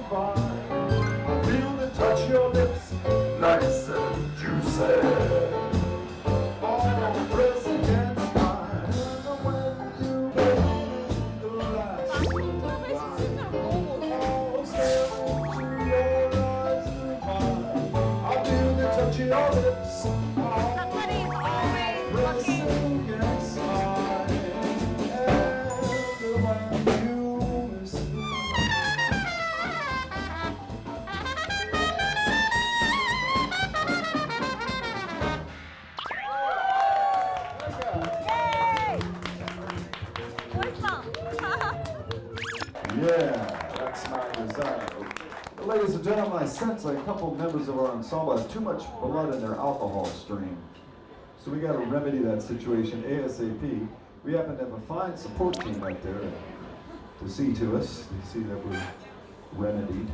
I feel the touch of your lips, nice and juicy. Press against mine. And when you the last all step to your eyes. I feel the touch of your lips. And gentlemen, I sense a couple members of our ensemble have too much blood in their alcohol stream. So we got to remedy that situation ASAP. We happen to have a fine support team out there to see to us, to see that we're remedied.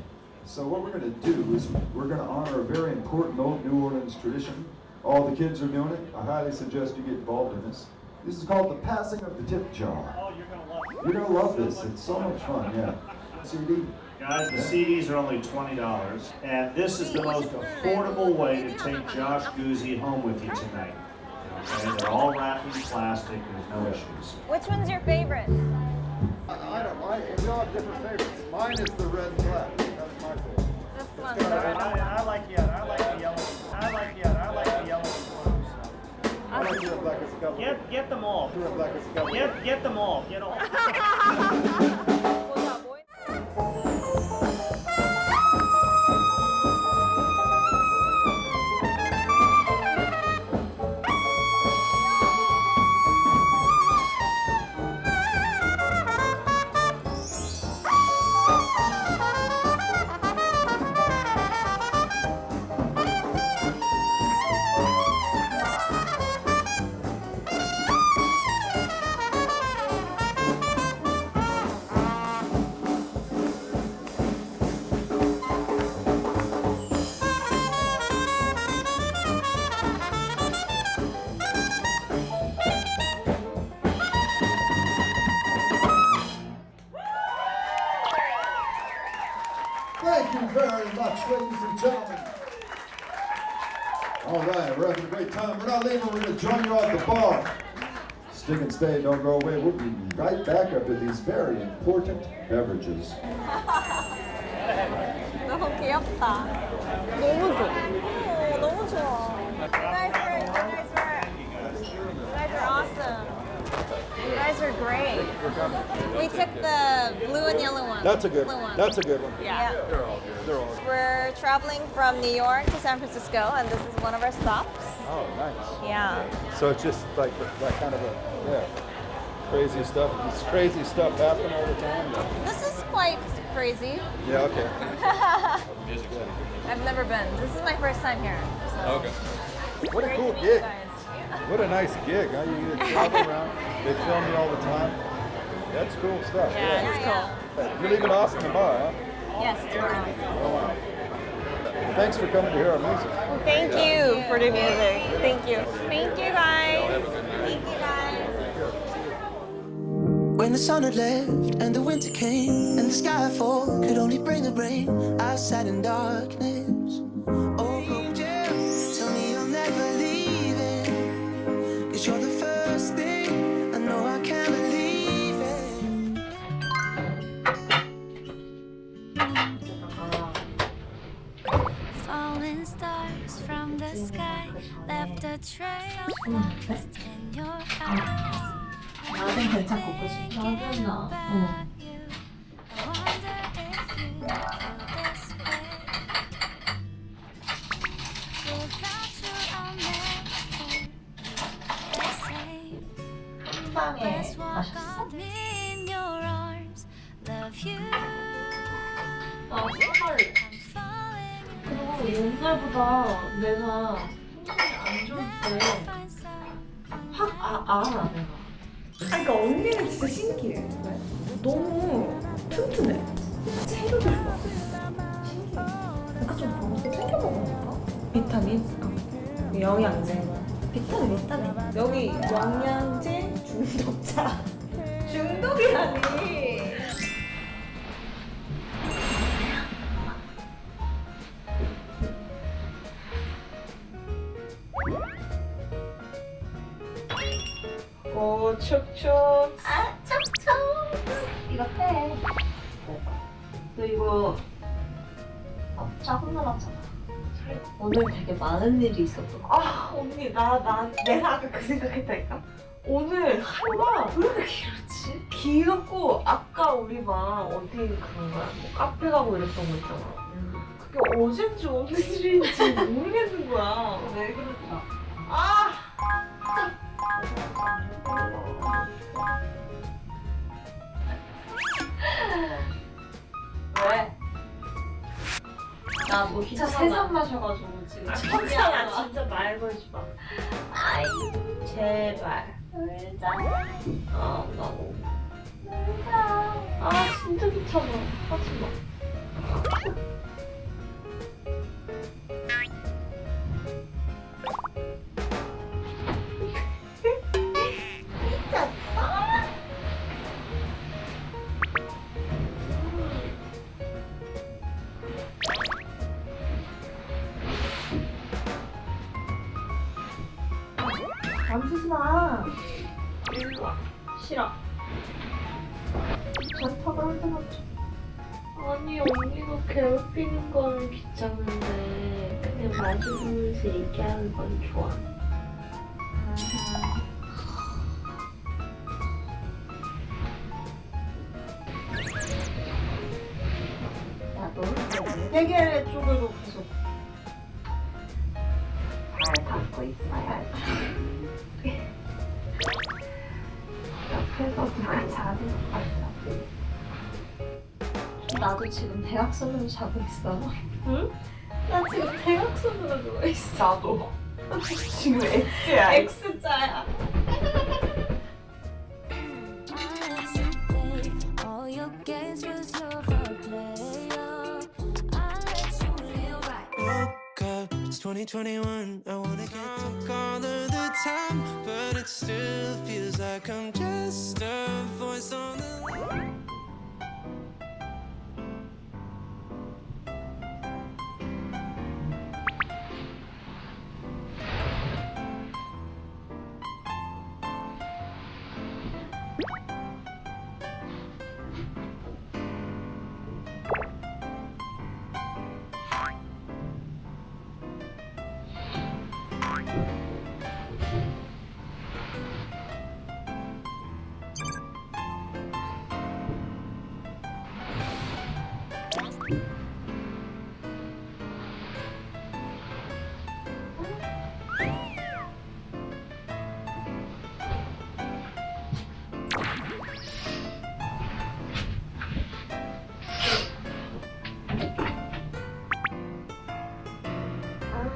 So what we're going to do is we're going to honor a very important old New Orleans tradition. All the kids are doing it. I highly suggest you get involved in this. This is called the passing of the tip jar. Oh, you're gonna love it. You're gonna love this. It's so much fun. Yeah. CD. Guys, the CDs are only twenty dollars, and this is the most affordable way to take Josh Guzzi home with you tonight. Okay, they're all wrapped in plastic, there's no issues. Which one's your favorite? I don't. I, we all have different favorites. Mine is the red and black. That's my favorite. This one. And I, I like the other, I like the yellow, I like the other, I like the yellow ones. I like the red black as a couple. Get, get them all. Red black as a couple. Get, get them all, get all. join you at the bar. Stick and stay. Don't go away. We'll be right back after these very important beverages. 너무 귀엽다. 너무 좋아. Guys are great. We took the blue and yellow one. That's a good Blue one. one. That's a good one. yeah. They're all good. They're all good. We're traveling from New York to San Francisco, and this is one of our stops. Oh, nice. Yeah. So it's just like that kind of a yeah, crazy stuff. This crazy stuff happening all the time. This is quite crazy. Yeah. Okay. I've never been. This is my first time here. So Okay. What a great cool to meet you gig. What a nice gig. Huh? You get to travel around. They film you all the time. That's cool stuff. Yeah, it's cool. You're leaving Austin in the bar, huh? Yes, tomorrow. Oh wow. Thanks for coming to hear our music. Thank you for the music. Thank you. Thank you guys. Thank you guys. When the sun had left and the winter came and the skyfall could only bring the rain, I sat in darkness. Without you, I'll never the same. 빵에 Let's walk 마셨어? 나 falling. 그리고 옛날보다 내가 손이 안 좋을 때 알아 내가. 아, 그러니까 언니는 진짜 신기해. 너무 튼튼해. 체력이 좋아. 신기해. 약간 좀 방송 챙겨 먹으니까? 비타민? 영양제. 비타민, 비타민. 여기 영양제 중독자. 중독이라니. 촉촉. 아, 촉촉. 이거 빼. 너 이거 자, 혼나놨잖아. 오늘 되게 많은 일이 있었던 거. 아 언니 나 나 내가 아까 그 생각했다니까 오늘 하루가 왜 이렇게 길었지? 길었고 아까 우리 막 어디 간 거야? 뭐 카페 가고 이랬던 거 있잖아 그게 어젠지 오늘인지 모르겠는 거야 왜 그럴까? 아 나뭐 진짜 세잔 마셔가지고 지금 괜찮아 진짜 말 걸지 마. 아이, 제발. 울자. 아 너무 울자. 아 진짜 귀찮아. 하지 마 만지지 마. 일로 와. 싫어. 전타가 흘러갔죠. 아니 언니가 괴롭히는 건 귀찮은데 그냥 마주보면서 얘기하는 건 좋아. 나도 세계를 쪽으로 계속 잘 갖고 있어야지. 누가 자는 것 같아. 나도 지금 대각선으로 자고 있어. 응? 나 지금 대각선으로 누워 있어. 나도. 지금 X야. X자야. I let you live right. Woke up, it's 2021. I wanna get drunk all of the time, but it still feels like I'm just a voice on the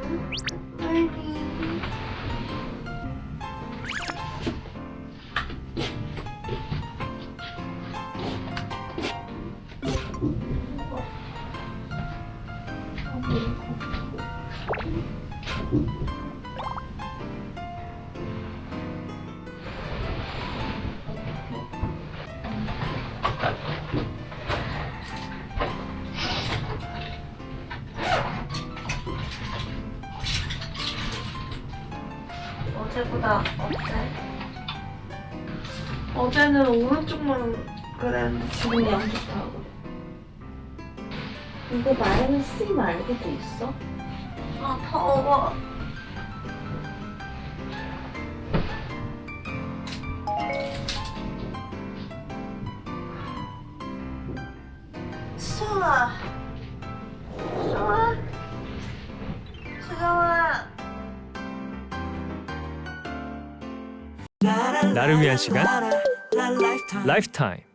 Música 어제는 오른쪽만 그랬는데 지금 양쪽다 그래. 이거 쓰지 말고도 있어? 아 더워. 수아. 수아. 수정아. 나를 위한 시간 lifetime. lifetime.